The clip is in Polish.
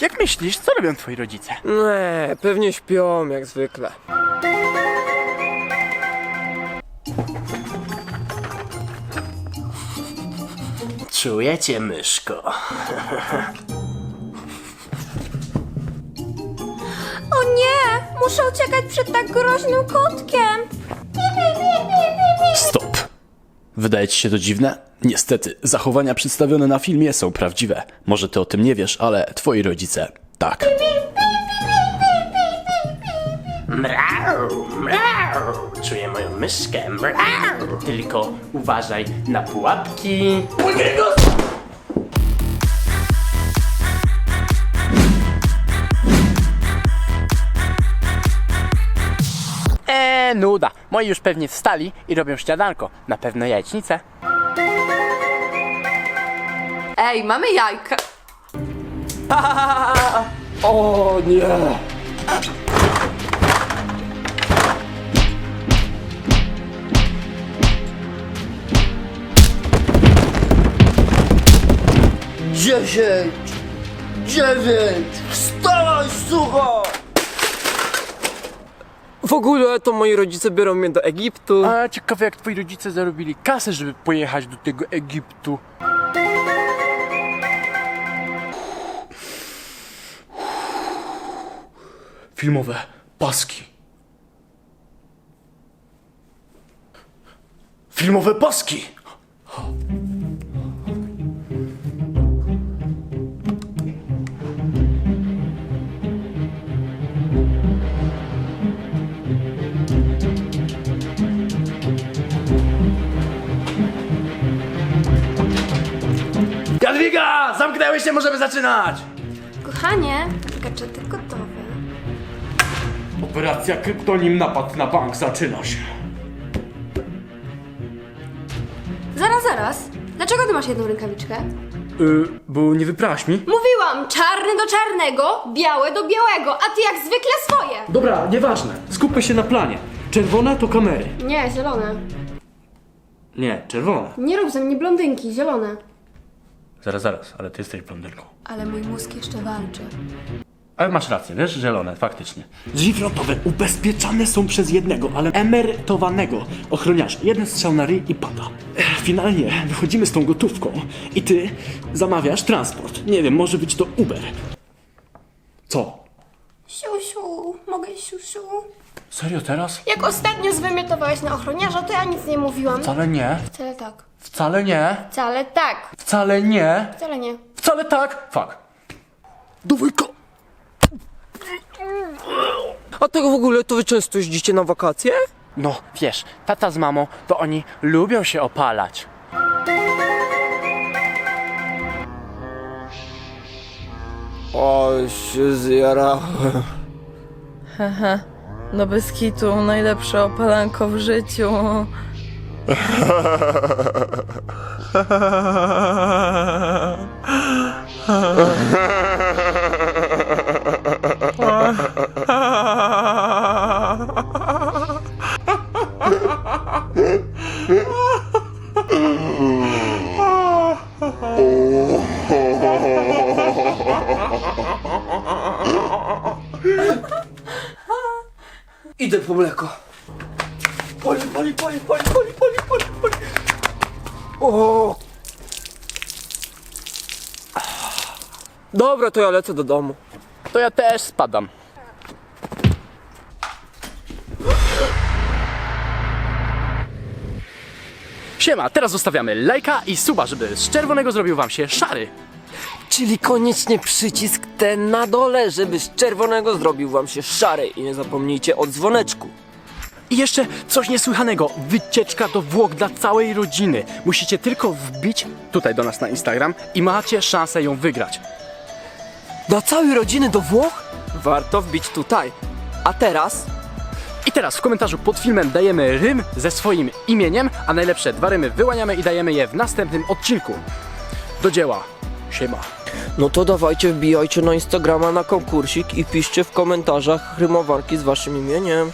Jak myślisz, co robią twoi rodzice? Nie, pewnie śpią jak zwykle. Czujecie, myszko? O nie! Muszę uciekać przed tak groźnym kotkiem! Stop. Wydaje ci się to dziwne? Niestety, zachowania przedstawione na filmie są prawdziwe. Może ty o tym nie wiesz, ale twoi rodzice tak. Mrau, mrau. Czuję moją myszkę. Mrau. Tylko uważaj na pułapki. Nuda. Moi już pewnie wstali i robią śniadanko. Na pewno jajecznicę. Ej, mamy jajka. O nie! Dziesięć! Dziewięć! Wstawaj, sucho! W ogóle to moi rodzice biorą mnie do Egiptu. A ciekawe jak twoi rodzice zarobili kasę, żeby pojechać do tego Egiptu. Filmowe paski. Filmowe paski! Jadwiga! Zamknęły się, możemy zaczynać! Kochanie, gadżety gotowe. Operacja Kryptonim Napad na bank zaczyna się. Zaraz, zaraz. Dlaczego ty masz jedną rękawiczkę? Yy, bo nie wyprałaś mi? Mówiłam, czarny do czarnego, białe do białego, a ty jak zwykle swoje. Dobra, nieważne. Skupmy się na planie. Czerwone to kamery. Nie, zielone. Nie, czerwone. Nie rób ze mnie blondynki, zielone. Zaraz, zaraz, ale ty jesteś blondynką. Ale mój mózg jeszcze walczy. Ale masz rację, wiesz, zielone, faktycznie. Drzwi frontowe ubezpieczane są przez jednego, ale emerytowanego ochroniarza. Jeden strzał na ryj i pada. Ech, Finalnie wychodzimy z tą gotówką i ty zamawiasz transport. Nie wiem, może być to Uber. Co? Siusiu, mogę siusiu? Serio teraz? Jak ostatnio zwymiotowałeś na ochroniarza, to ja nic nie mówiłam. Wcale nie, Wcale tak. wcale nie, Wcale tak. wcale nie, Wcale nie. wcale tak. Fuck. Dwójka! A tego w ogóle to wy często jeździcie na wakacje? No, wiesz, tata z mamą, to oni lubią się opalać. O, się zjarałem. No bez najlepsze opalanko w życiu. Idę po mleko. Pali, pali, pali, pali, pali, pali, pali, pali. O! Dobra, to ja lecę do domu. To ja też spadam. Siema, teraz zostawiamy lajka i suba, żeby z czerwonego zrobił wam się szary. Czyli koniecznie przycisk ten na dole, żeby z czerwonego zrobił wam się szary. I nie zapomnijcie o dzwoneczku. I jeszcze coś niesłychanego. Wycieczka do Włoch dla całej rodziny. Musicie tylko wbić tutaj do nas na Instagram i macie szansę ją wygrać. Dla całej rodziny do Włoch? Warto wbić tutaj. A teraz I teraz w komentarzu pod filmem dajemy rym ze swoim imieniem, a najlepsze dwa rymy wyłaniamy i dajemy je w następnym odcinku. Do dzieła. Siema. No to dawajcie, wbijajcie na Instagrama na konkursik i piszcie w komentarzach rymowanki z waszym imieniem.